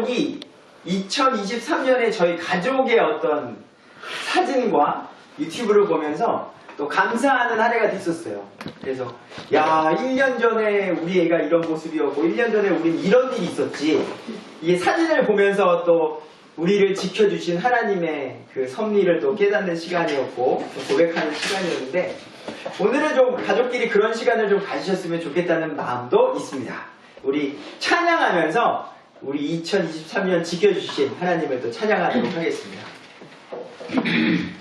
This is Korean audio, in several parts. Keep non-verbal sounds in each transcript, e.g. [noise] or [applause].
가족이 2023년에 저희 가족의 어떤 사진과 유튜브를 보면서 또 감사하는 한 해가 됐었어요. 그래서 야 1년 전에 우리 애가 이런 모습이었고 1년 전에 우린 이런 일이 있었지. 이게 사진을 보면서 또 우리를 지켜주신 하나님의 그 섭리를 또 깨닫는 시간이었고 또 고백하는 시간이었는데 오늘은 좀 가족끼리 그런 시간을 좀 가지셨으면 좋겠다는 마음도 있습니다. 우리 찬양하면서 우리 2023년 지켜주신 하나님을 또 찬양하도록 하겠습니다. [clears throat]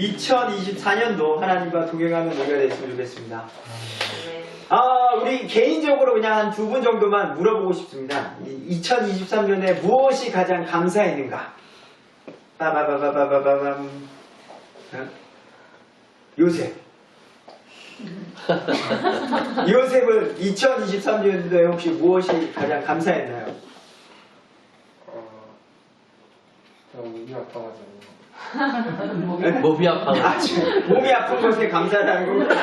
2024년도 하나님과 동행하는 노래가 됐으면 좋겠습니다. 아 우리 개인적으로 그냥 한 두 분 정도만 물어보고 싶습니다. 2023년에 무엇이 가장 감사했는가? 빠바바바바바밤. 어? 요셉. [laughs] 요셉은 2023년도에 혹시 무엇이 가장 감사했나요? 어, 저 목이 아파가지고 몸이 아파. 아, 지금 몸이 아픈 것에 감사하다는 거.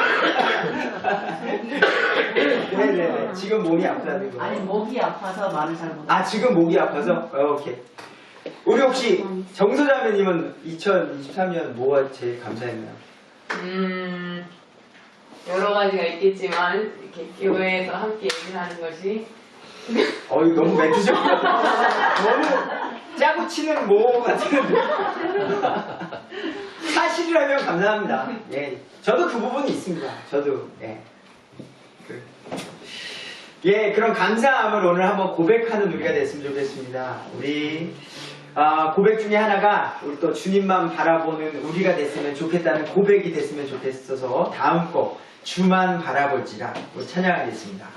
네네네. [laughs] 지금 몸이 아프다는 거. 아니 목이 아파서 말을 잘 못. 아, 지금 목이 아파서? 어, 오케이. 우리 혹시 정소자매님은 2023년 뭐가 제일 감사했나요? 음, 여러 가지가 있겠지만, 이렇게 교회에서 함께 예배하는 것이, 어, 이거 너무 멘트적 [laughs] 너무 짜고 치는 모 같은. 사실이라면 감사합니다. 예. 저도 그 부분이 있습니다. 저도, 예. 그, 예, 그런 감사함을 오늘 한번 고백하는 우리가 됐으면 좋겠습니다. 우리, 아, 고백 중에 하나가 우리 또 주님만 바라보는 우리가 됐으면 좋겠다는 고백이 됐으면 좋겠어서 다음 곡, 주만 바라볼지라 찬양하겠습니다.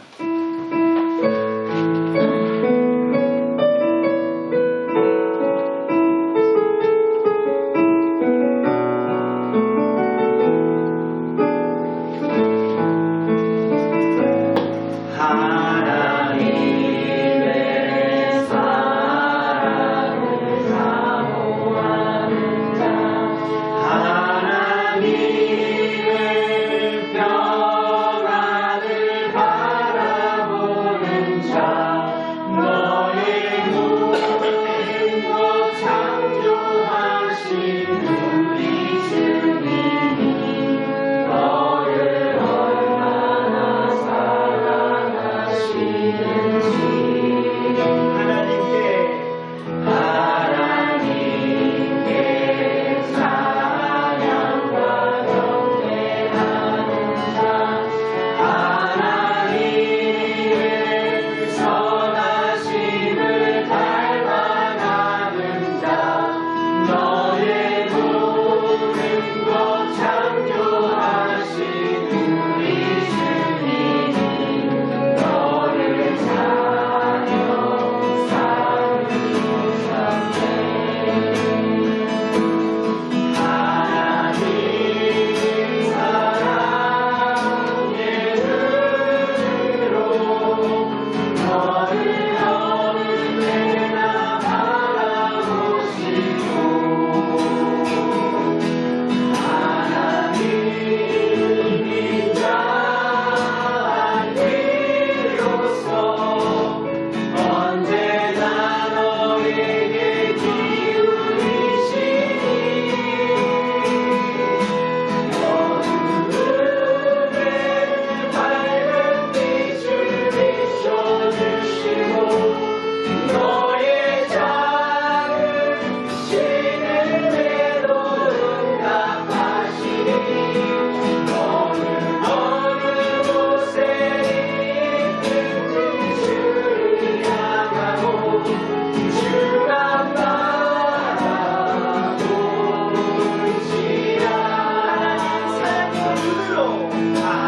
사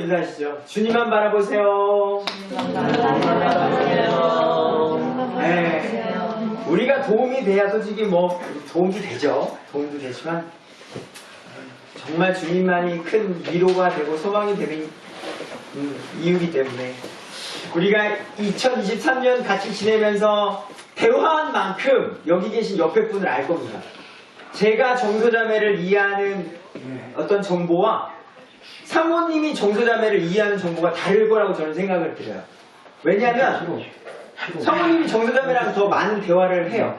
인사하시죠. 주님만 바라보세요. 네. 우리가 도움이 돼야 솔직히 뭐 도움도 되죠. 도움도 되지만 정말 주님만이 큰 위로가 되고 소망이 되는 음, 이유기 때문에 우리가 2023년 같이 지내면서 대화한 만큼 여기 계신 옆에 분을 알 겁니다. 제가 정소자매를 이해하는 어떤 정보와 사모님이 정소자매를 이해하는 정보가 다를 거라고 저는 생각을 드려요. 왜냐하면 사모님이 정소자매랑 더 많은 대화를 해요.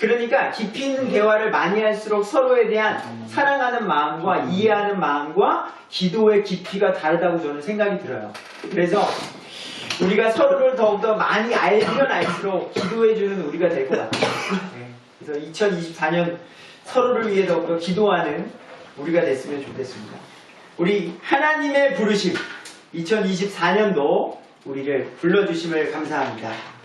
그러니까 깊이 있는 대화를 많이 할수록 서로에 대한 사랑하는 마음과 이해하는 마음과 기도의 깊이가 다르다고 저는 생각이 들어요. 그래서 우리가 서로를 더욱더 많이 알면 알수록 기도해주는 우리가 될 것 같아요. 네. 그래서 2024년 서로를 위해 더욱더 기도하는 우리가 됐으면 좋겠습니다. 우리 하나님의 부르심 2024년도 우리를 불러주심을 감사합니다.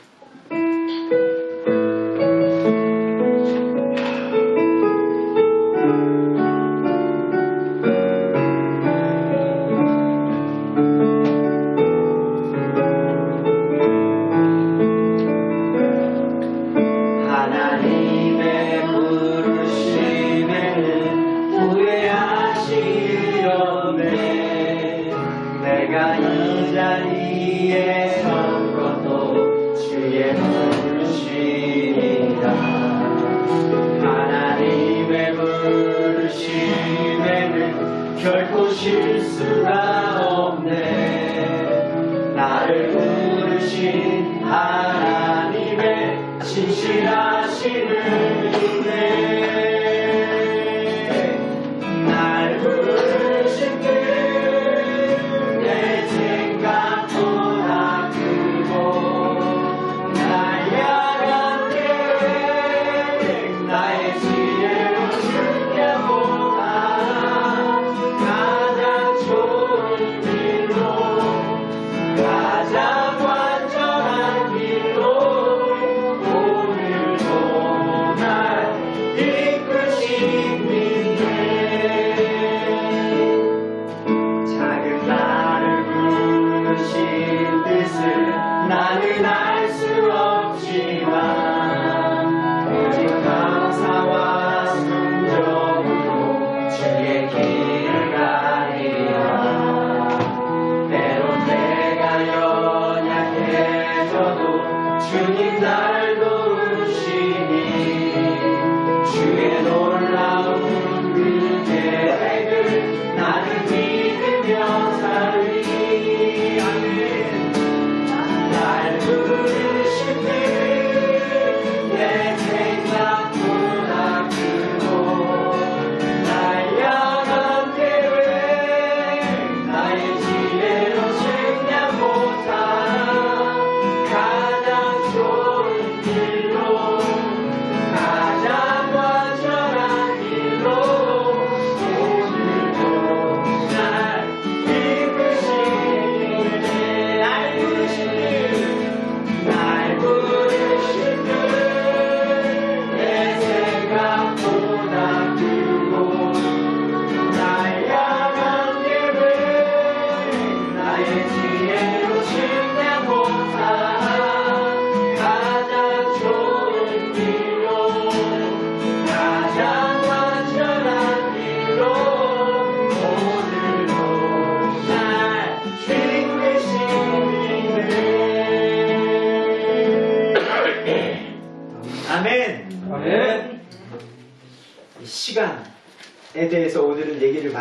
나는 알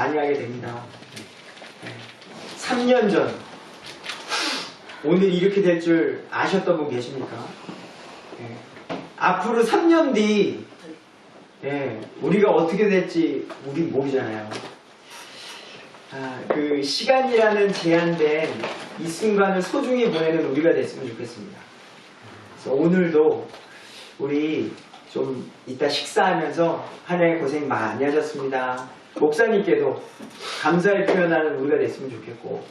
많이 하게 됩니다. 3년 전 오늘 이렇게 될 줄 아셨던 분 계십니까? 예. 앞으로 3년 뒤 예, 우리가 어떻게 될지 우리 모르잖아요. 아, 그 시간이라는 제한된 이 순간을 소중히 보내는 우리가 됐으면 좋겠습니다. 그래서 오늘도 우리 좀 이따 식사하면서 한해 고생 많이 하셨습니다. 목사님께도 감사를 표현하는 우리가 됐으면 좋겠고,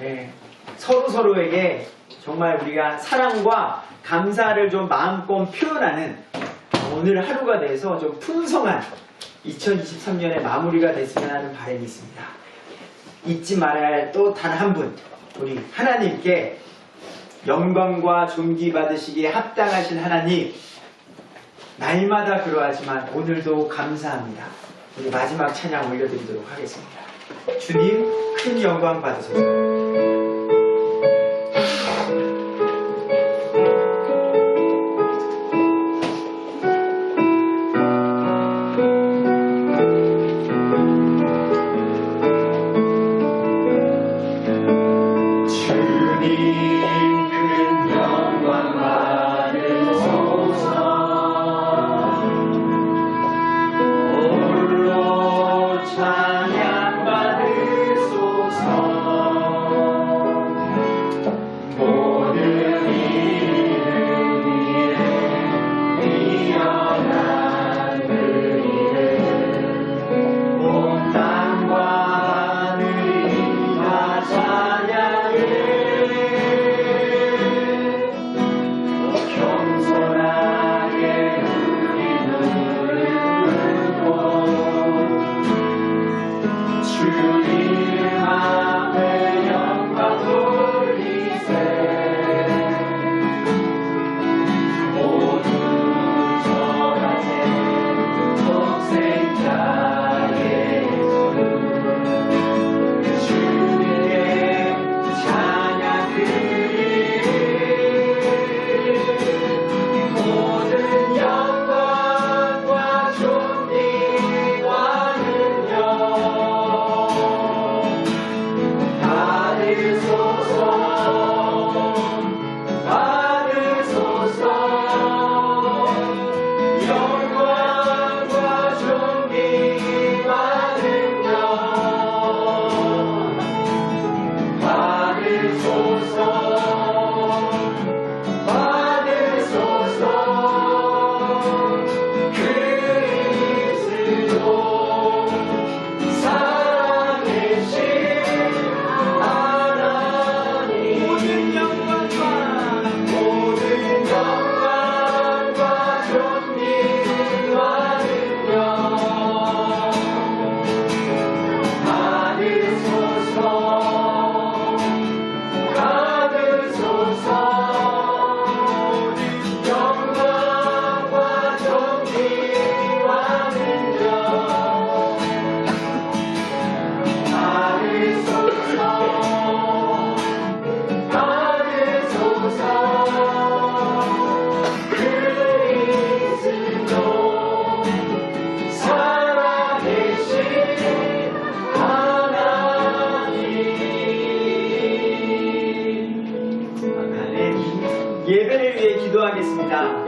예, 서로 서로에게 정말 우리가 사랑과 감사를 좀 마음껏 표현하는 오늘 하루가 돼서 좀 풍성한 2023년의 마무리가 됐으면 하는 바람이 있습니다. 잊지 말아야 할 또 단 한 분, 우리 하나님께 영광과 존귀 받으시기에 합당하신 하나님, 날마다 그러하지만 오늘도 감사합니다. 우리 마지막 찬양 올려드리도록 하겠습니다. 주님 큰 영광 받으소서.